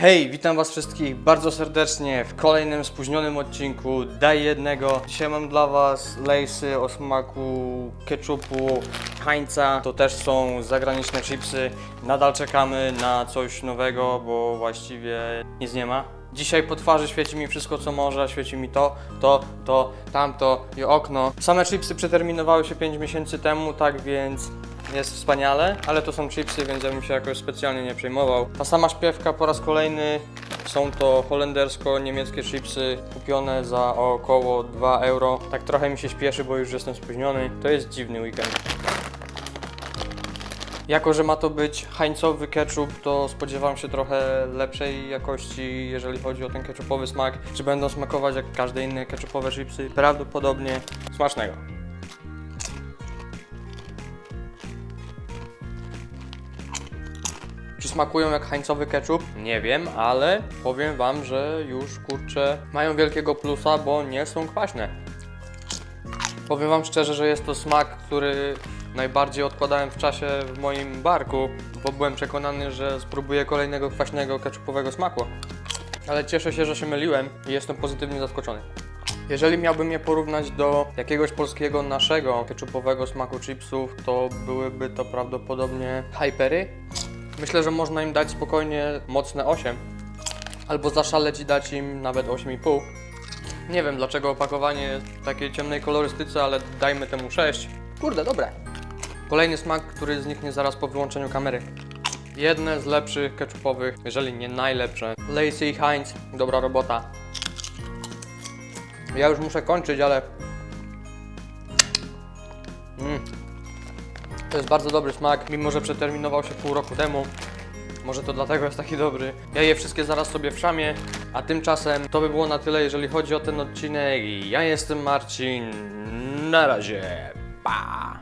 Hej, witam was wszystkich bardzo serdecznie w kolejnym spóźnionym odcinku Daj Jednego. Dzisiaj mam dla was lejsy o smaku ketchupu, Heinza. To też są zagraniczne chipsy. Nadal czekamy na coś nowego, bo właściwie nic nie ma. Dzisiaj po twarzy świeci mi wszystko co może, świeci mi to, to, to, tamto i okno. Same chipsy przeterminowały się 5 miesięcy temu, tak więc jest wspaniale, ale to są chipsy, więc ja bym się jakoś specjalnie nie przejmował. Ta sama śpiewka po raz kolejny. Są to holendersko-niemieckie chipsy kupione za około 2 euro. Tak trochę mi się śpieszy, bo już jestem spóźniony. To jest dziwny weekend. Jako, że ma to być hańcowy ketchup, to spodziewam się trochę lepszej jakości, jeżeli chodzi o ten ketchupowy smak. Czy będą smakować jak każde inne ketchupowe chipsy? Prawdopodobnie smacznego. Czy smakują jak hańcowy ketchup? Nie wiem, ale powiem wam, że już kurczę mają wielkiego plusa, bo nie są kwaśne. Powiem wam szczerze, że jest to smak, który najbardziej odkładałem w czasie w moim barku, bo byłem przekonany, że spróbuję kolejnego kwaśnego ketchupowego smaku. Ale cieszę się, że się myliłem i jestem pozytywnie zaskoczony. Jeżeli miałbym je porównać do jakiegoś polskiego naszego ketchupowego smaku chipsów, to byłyby to prawdopodobnie hypery. Myślę, że można im dać spokojnie mocne 8. Albo zaszaleć i dać im nawet 8,5. Nie wiem dlaczego opakowanie jest w takiej ciemnej kolorystyce, ale dajmy temu 6. Kurde, dobre. Kolejny smak, który zniknie zaraz po wyłączeniu kamery. Jedne z lepszych ketchupowych, jeżeli nie najlepsze. Lacey Heinz, dobra robota. Ja już muszę kończyć, ale... Mm. To jest bardzo dobry smak, mimo że przeterminował się pół roku temu. Może to dlatego jest taki dobry. Ja je wszystkie zaraz sobie wszamię, a tymczasem to by było na tyle, jeżeli chodzi o ten odcinek. Ja jestem Marcin. Na razie. Pa!